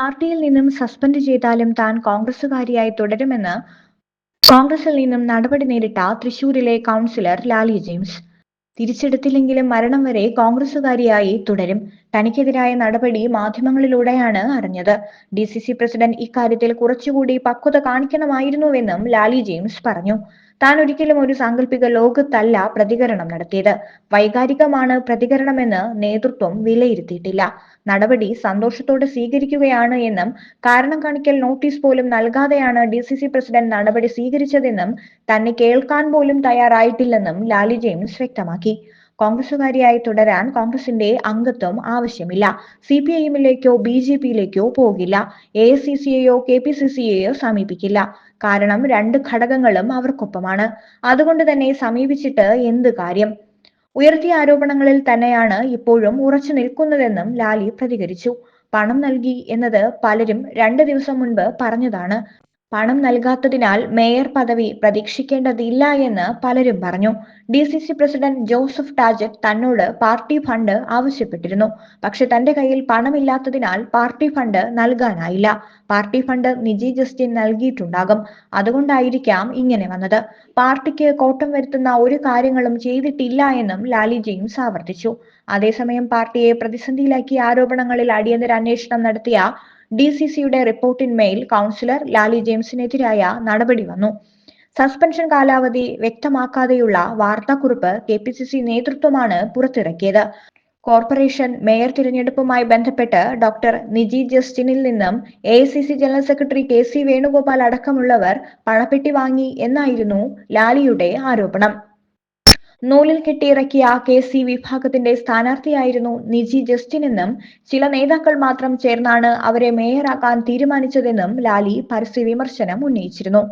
പാർട്ടിയിൽ നിന്നും സസ്പെൻഡ് ചെയ്താലും താൻ കോൺഗ്രസുകാരിയായി തുടരുമെന്ന് കോൺഗ്രസിൽ നിന്നും നടപടി നേരിട്ട തൃശൂരിലെ കൗൺസിലർ ലാലി ജെയിംസ്. തിരിച്ചെടുത്തില്ലെങ്കിലും മരണം വരെ കോൺഗ്രസുകാരിയായി തുടരും. തനിക്കെതിരായ നടപടി മാധ്യമങ്ങളിലൂടെയാണ് അറിഞ്ഞത്. ഡി സി സി പ്രസിഡന്റ് ഇക്കാര്യത്തിൽ കുറച്ചുകൂടി പക്വത കാണിക്കണമായിരുന്നുവെന്നും ലാലി ജെയിംസ് പറഞ്ഞു. താൻ ഒരിക്കലും ഒരു സാങ്കല്പിക ലോകത്തല്ല പ്രതികരണം നടത്തിയത്. വൈകാരികമാണ് പ്രതികരണമെന്ന് നേതൃത്വം വിലയിരുത്തിയിട്ടില്ല. നടപടി സന്തോഷത്തോടെ സ്വീകരിക്കുകയാണ് എന്നും കാരണം കാണിക്കൽ നോട്ടീസ് പോലും നൽകാതെയാണ് ഡി സി സി പ്രസിഡന്റ് നടപടി സ്വീകരിച്ചതെന്നും തന്നെ കേൾക്കാൻ പോലും തയ്യാറായിട്ടില്ലെന്നും ലാലി ജെയിംസ് വ്യക്തമാക്കി. കോൺഗ്രസുകാരിയായി തുടരാൻ കോൺഗ്രസിന്റെ അംഗത്വം ആവശ്യമില്ല. സി പി ഐ എമ്മിലേക്കോ ബി ജെ പിയിലേക്കോ പോകില്ല. എ ഐ സി സിയെയോ കെ പി സി സിയെയോ സമീപിക്കില്ല. കാരണം രണ്ട് ഘടകങ്ങളും അവർക്കൊപ്പമാണ്. അതുകൊണ്ട് തന്നെ സമീപിച്ചിട്ട് എന്ത് കാര്യം? ഉയർത്തിയ ആരോപണങ്ങളിൽ തന്നെയാണ് ഇപ്പോഴും ഉറച്ചു നിൽക്കുന്നതെന്നും ലാലി പ്രതികരിച്ചു. പണം നൽകി എന്നത് പലരും രണ്ട് ദിവസം മുൻപ് പറഞ്ഞതാണ്. പണം നൽകാത്തതിനാൽ മേയർ പദവി പ്രതീക്ഷിക്കേണ്ടതില്ല എന്ന് പലരും പറഞ്ഞു. D C C president Joseph Taijet തന്നോട് പാർട്ടി ഫണ്ട് ആവശ്യപ്പെട്ടിരുന്നു. പക്ഷെ തന്റെ കയ്യിൽ പണമില്ലാത്തതിനാൽ പാർട്ടി ഫണ്ട് നൽകാനായില്ല. പാർട്ടി ഫണ്ട് നിജി ജസ്റ്റിൻ നൽകിയിട്ടുണ്ടാകും. അതുകൊണ്ടായിരിക്കാം ഇങ്ങനെ വന്നത്. പാർട്ടിക്ക് കോട്ടം വരുത്തുന്ന ഒരു കാര്യങ്ങളും ചെയ്തിട്ടില്ല എന്നും ലാലി ജെയിംസ് ആവർത്തിച്ചു അതേസമയം പാർട്ടിയെ പ്രതിസന്ധിയിലാക്കിയ ആരോപണങ്ങളിൽ അടിയന്തര അന്വേഷണം നടത്തിയ ഡി സി സിയുടെ റിപ്പോർട്ടിന്മേൽ കൗൺസിലർ ലാലി ജെയിംസിനെതിരായ നടപടി വന്നു. സസ്പെൻഷൻ കാലാവധി വ്യക്തമാക്കാതെയുള്ള വാർത്താക്കുറിപ്പ് കെ പി സി സി നേതൃത്വമാണ് പുറത്തിറക്കിയത്. കോർപ്പറേഷൻ മേയർ തിരഞ്ഞെടുപ്പുമായി ബന്ധപ്പെട്ട് ഡോക്ടർ നിജി ജസ്റ്റിനിൽ നിന്നും A general secretary K C Venugopal അടക്കമുള്ളവർ പണപ്പെട്ടി വാങ്ങി എന്നായിരുന്നു ലാലിയുടെ ആരോപണം. നൂലിൽ കെട്ടിയിറക്കിയ കെ സി വിഭാഗത്തിന്റെ സ്ഥാനാർത്ഥിയായിരുന്നു നിജി ജസ്റ്റിൻ എന്നും ചില നേതാക്കൾ മാത്രം ചേർന്നാണ് അവരെ മേയറാക്കാൻ തീരുമാനിച്ചതെന്നും ലാലി പരസ്യ വിമർശനം ഉന്നയിച്ചിരുന്നു